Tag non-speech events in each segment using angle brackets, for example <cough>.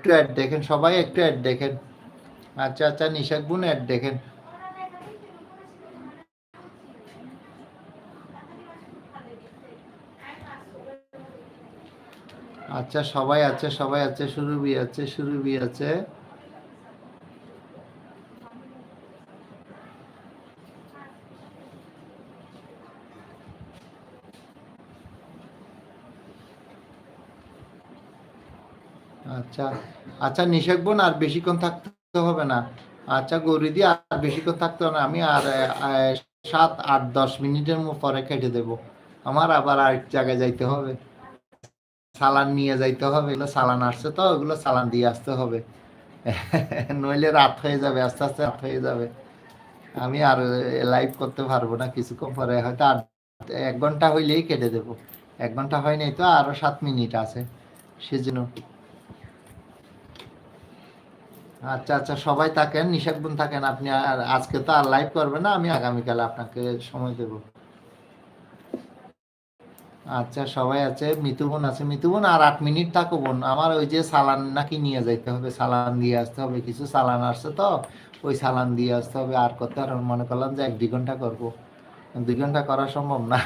একটু অ্যাড দেখেন, সবাই একটু অ্যাড দেখেন। আচ্ছা আচ্ছা নিশাক বোন অ্যাড দেখেন। আচ্ছা সবাই আছে সবাই আছে, সুরভি আছে সুরভি আছে। আচ্ছা আচ্ছা নিষেক বোন, আর বেশিক্ষণ থাকতে হবে না। আচ্ছা গৌরীদি আর বেশিক্ষণ থাকতে হবে না। আমি আর সাত, আট, দশ মিনিটের পরে কেটে দেব। আমার আবার আরেক জায়গায় যাইতে হবে। সালান নিয়ে যাইতে হবে। এগুলো সালান আসছে তো, ওগুলো সালান দিয়ে আসতে হবে। <laughs> নইলে রাত হয়ে যাবে, আস্তে আস্তে রাত হয়ে যাবে। আমি আর লাইভ করতে পারব না কিছুক্ষণ পরে। হয়তো আর এক ঘণ্টা হইলেই কেটে দেব। এক ঘণ্টা হয়নি তো, আরও সাত মিনিট আছে। সেজন্য আচ্ছা আচ্ছা সবাই থাকেন নিশাক বোন থাকেন, আপনি আর আজকে তো আর লাইভ করবেন না, আমি আগামীকাল আপনাকে সময় দেব। আচ্ছা সবাই আছে, মিতু বোন আছে, মিতু বোন, আর আট মিনিট থাকো বোন, আমার ওই যে সালান নাকি নিয়ে যাইতে হবে, সালান দিয়ে আসতে হবে, কিছু সালান আসছে তো, ওই সালান দিয়ে আসতে হবে, আর করতে আর মনে করলাম যে এক দুই ঘণ্টা করব, দুই ঘণ্টা করা সম্ভব না,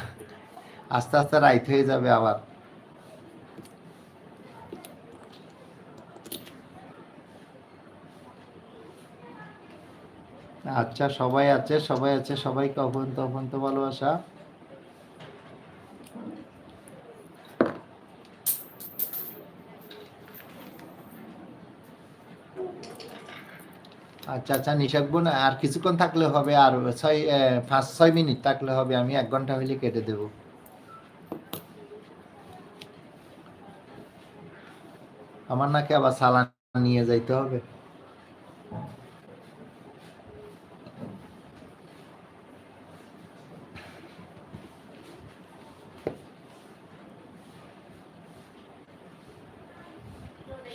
আস্তে আস্তে রাইত হয়ে যাবে আবার। আচ্ছা সবাই আছে সবাই আছে, সবাই কখন তখন তো ভালোবাসা। আচ্ছা আচ্ছা নিশাক বোন, আর কিছুক্ষণ থাকলে হবে আর ছয় পাঁচ, ছয় মিনিট থাকলে হবে, আমি এক ঘণ্টা হইলে কেটে দেব। আমার নাকি আবার সালান নিয়ে যাইতে হবে।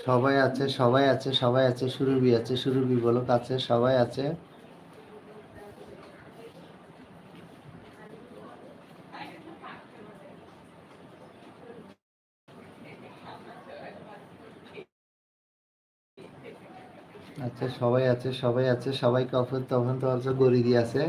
সবাই আছে সবাই আছে সবাই আছে, সুরভি আছে, সুরভি বলক আছে সবাই আছে। আচ্ছা সবাই আছে সবাই আছে সবাই কখন তখন তো আছে গরিদি আছে।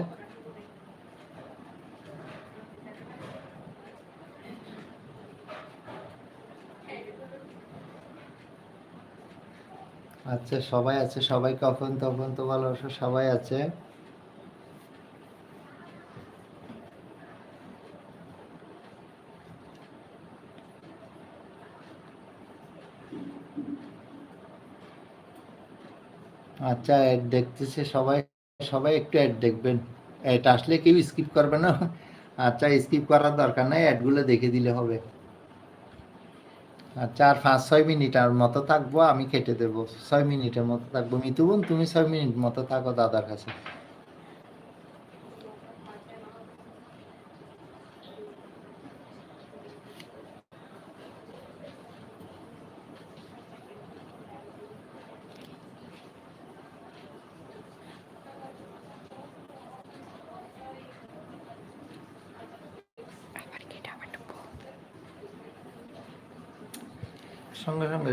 আচ্ছা সবাই আছে, সবাই কখন তখন তো ভালোবাসা সবাই আছে। আচ্ছা অ্যাড দেখতেছে সবাই সবাই একটু অ্যাড দেখবেন। অ্যাড আসলে কেউ স্কিপ করবে না। আচ্ছা স্কিপ করার দরকার নাই অ্যাডগুলো দেখে দিলে হবে। আর পাঁচ, ছয় মিনিট আর মতো থাকব, আমি কেটে দেবো। ছয় মিনিটের মতো থাকব। মিতুবন তুমি ছয় মিনিট মতো থাকো দাদার কাছে। সঙ্গে সঙ্গে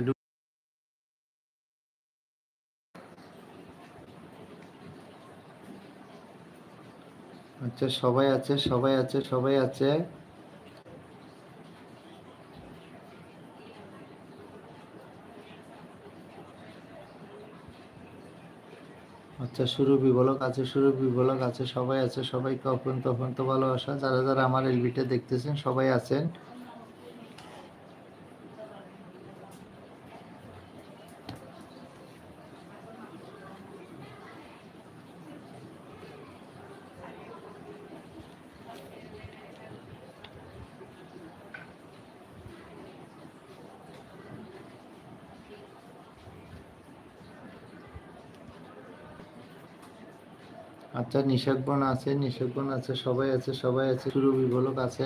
আচ্ছা সবাই আছে সবাই আছে সবাই আছে। আচ্ছা সুরভি বলক আছে সুরভি বলক আছে সবাই আছে সবাই কখন তখন তো ভালোবাসা। যারা যারা আমার ভিডিও দেখতেছেন, সবাই আছেন। আচ্ছা নিষেক বোন আছে নিষেক আছে সবাই আছে সবাই আছে সুরভি বলক আছে।